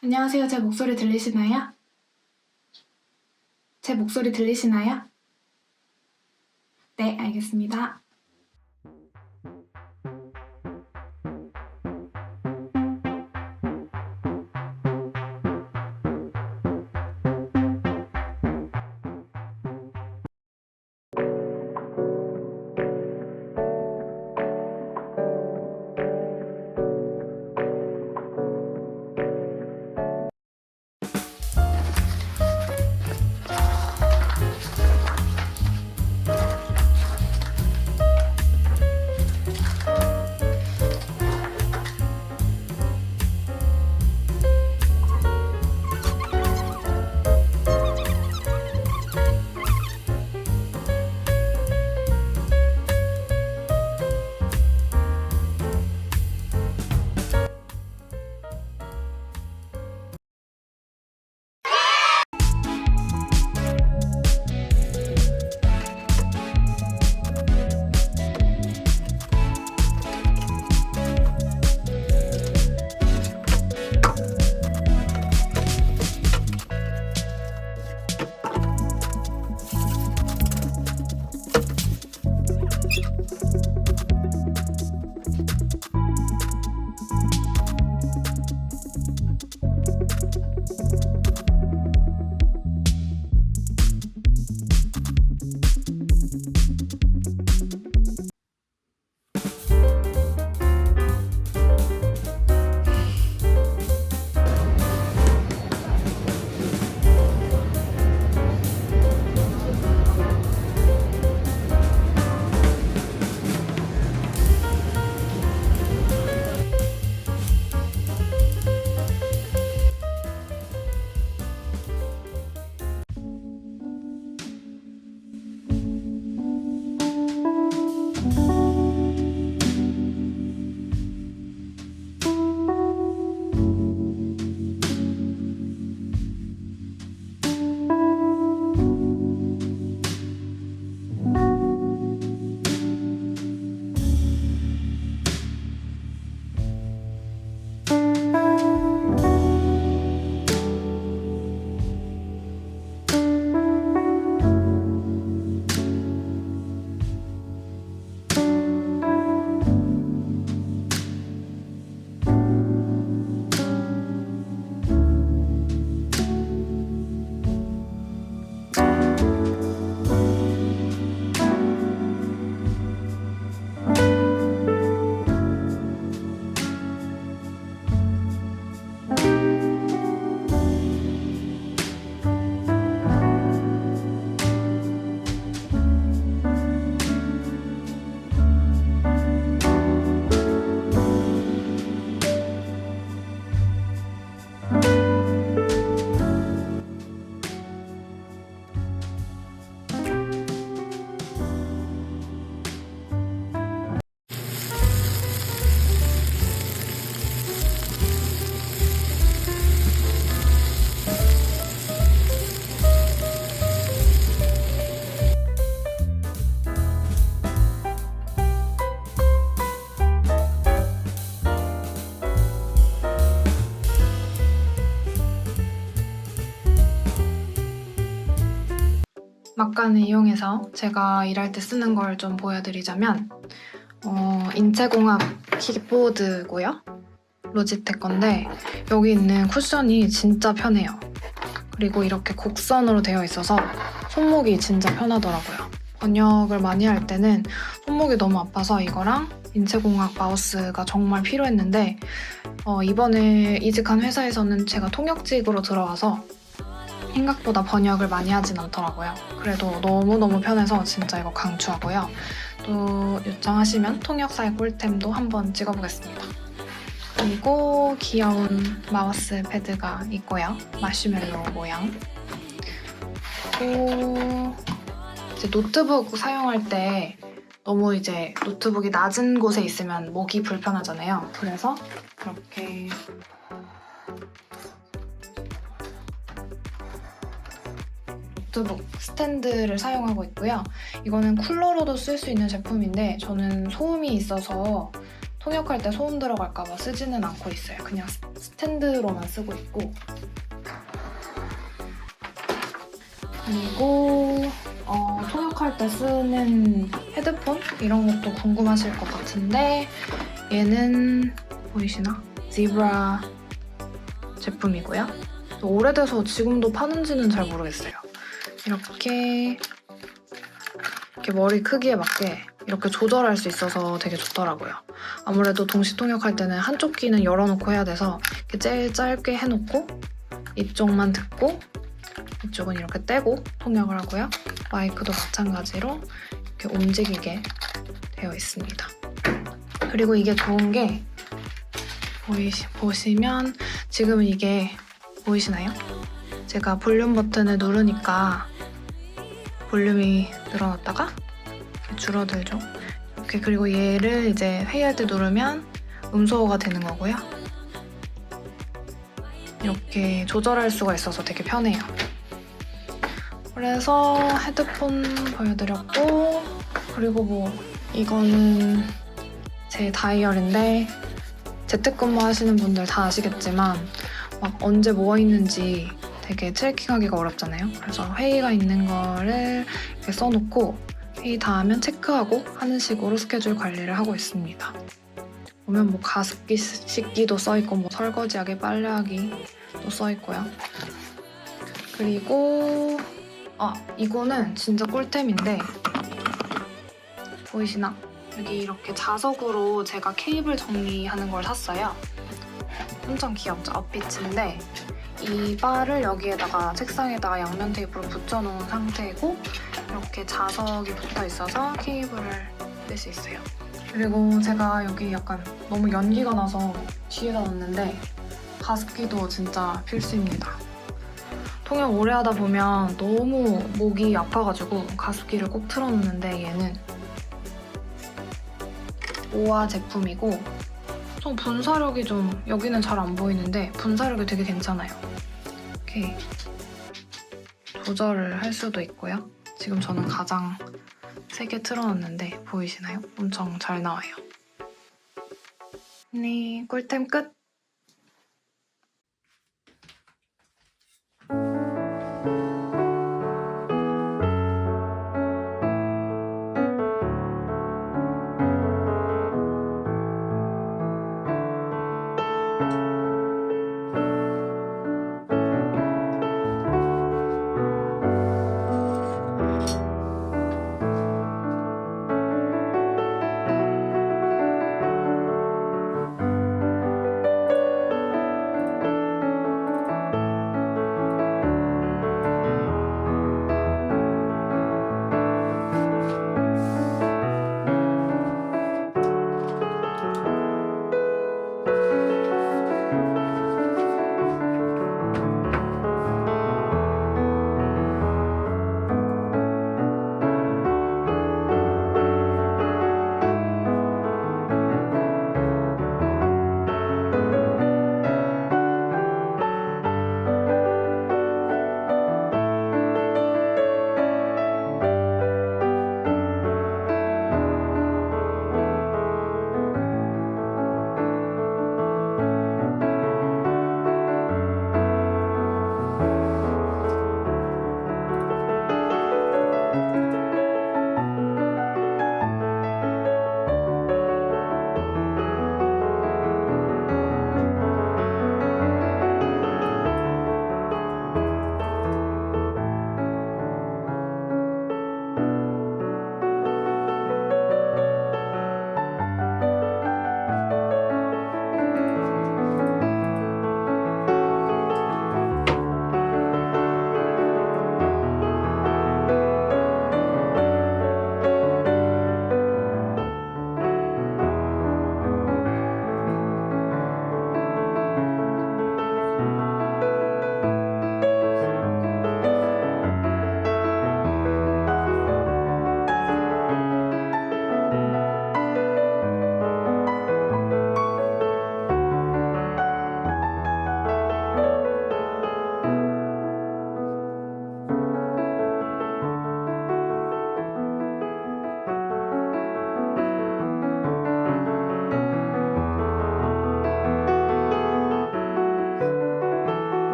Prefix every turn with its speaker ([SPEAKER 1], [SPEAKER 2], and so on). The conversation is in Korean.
[SPEAKER 1] 안녕하세요. 제 목소리 들리시나요? 제 목소리 들리시나요? 네, 알겠습니다. 막간을 이용해서 제가 일할 때 쓰는 걸 좀 보여드리자면 어, 인체공학 키보드고요. 로지텍 건데 여기 있는 쿠션이 진짜 편해요. 그리고 이렇게 곡선으로 되어 있어서 손목이 진짜 편하더라고요. 번역을 많이 할 때는 손목이 너무 아파서 이거랑 인체공학 마우스가 정말 필요했는데 어, 이번에 이직한 회사에서는 제가 통역직으로 들어와서 생각보다 번역을 많이 하진 않더라고요. 그래도 너무너무 편해서 진짜 이거 강추하고요. 또 요청하시면 통역사의 꿀템도 한번 찍어보겠습니다. 그리고 귀여운 마우스 패드가 있고요. 마시멜로 모양. 그리고 이제 노트북 사용할 때 너무 이제 노트북이 낮은 곳에 있으면 목이 불편하잖아요. 그래서 이렇게 노트북 스탠드를 사용하고 있고요. 이거는 쿨러로도 쓸 수 있는 제품인데 저는 소음이 있어서 통역할 때 소음 들어갈까봐 쓰지는 않고 있어요. 그냥 스- 스탠드로만 쓰고 있고 그리고 어, 통역할 때 쓰는 헤드폰 이런 것도 궁금하실 것 같은데 얘는 보이시나? 지브라 제품이고요. 또 오래돼서 지금도 파는지는 잘 모르겠어요. 이렇게 이렇게 머리 크기에 맞게 이렇게 조절할 수 있어서 되게 좋더라고요. 아무래도 동시 통역할 때는 한쪽 귀는 열어놓고 해야 돼서 이렇게 제일 짧게 해놓고 이쪽만 듣고 이쪽은 이렇게 떼고 통역을 하고요. 마이크도 마찬가지로 이렇게 움직이게 되어 있습니다. 그리고 이게 좋은 게 보이시, 보시면 지금 이게 보이시나요? 제가 볼륨 버튼을 누르니까 볼륨이 늘어났다가 줄어들죠. 이렇게 그리고 얘를 이제 회의할 때 누르면 음소거가 되는 거고요. 이렇게 조절할 수가 있어서 되게 편해요. 그래서 헤드폰 보여드렸고 그리고 뭐 이거는 제 다이얼인데 재택근무 하시는 분들 다 아시겠지만 막 언제 뭐가 있는지 되게 트래킹하기가 어렵잖아요. 그래서 회의가 있는 거를 이렇게 써놓고 회의 다 하면 체크하고 하는 식으로 스케줄 관리를 하고 있습니다. 보면 뭐 가습기 씻기도 써있고 뭐 설거지하기 빨래하기도 써있고요. 그리고 아 이거는 진짜 꿀템인데 보이시나? 여기 이렇게 자석으로 제가 케이블 정리하는 걸 샀어요. 엄청 귀엽죠? 업비치인데 이 바를 여기에다가 책상에다가 양면 테이프로 붙여놓은 상태이고 이렇게 자석이 붙어 있어서 케이블을 뺄 수 있어요. 그리고 제가 여기 약간 너무 연기가 나서 뒤에다 놨는데 가습기도 진짜 필수입니다. 통역 오래 하다 보면 너무 목이 아파가지고 가습기를 꼭 틀어놓는데 얘는 오아 제품이고 좀 분사력이 좀 여기는 잘 안 보이는데 분사력이 되게 괜찮아요. 이렇게 조절을 할 수도 있고요. 지금 저는 가장 세게 틀어놨는데 보이시나요? 엄청 잘 나와요. 네, 꿀템 끝!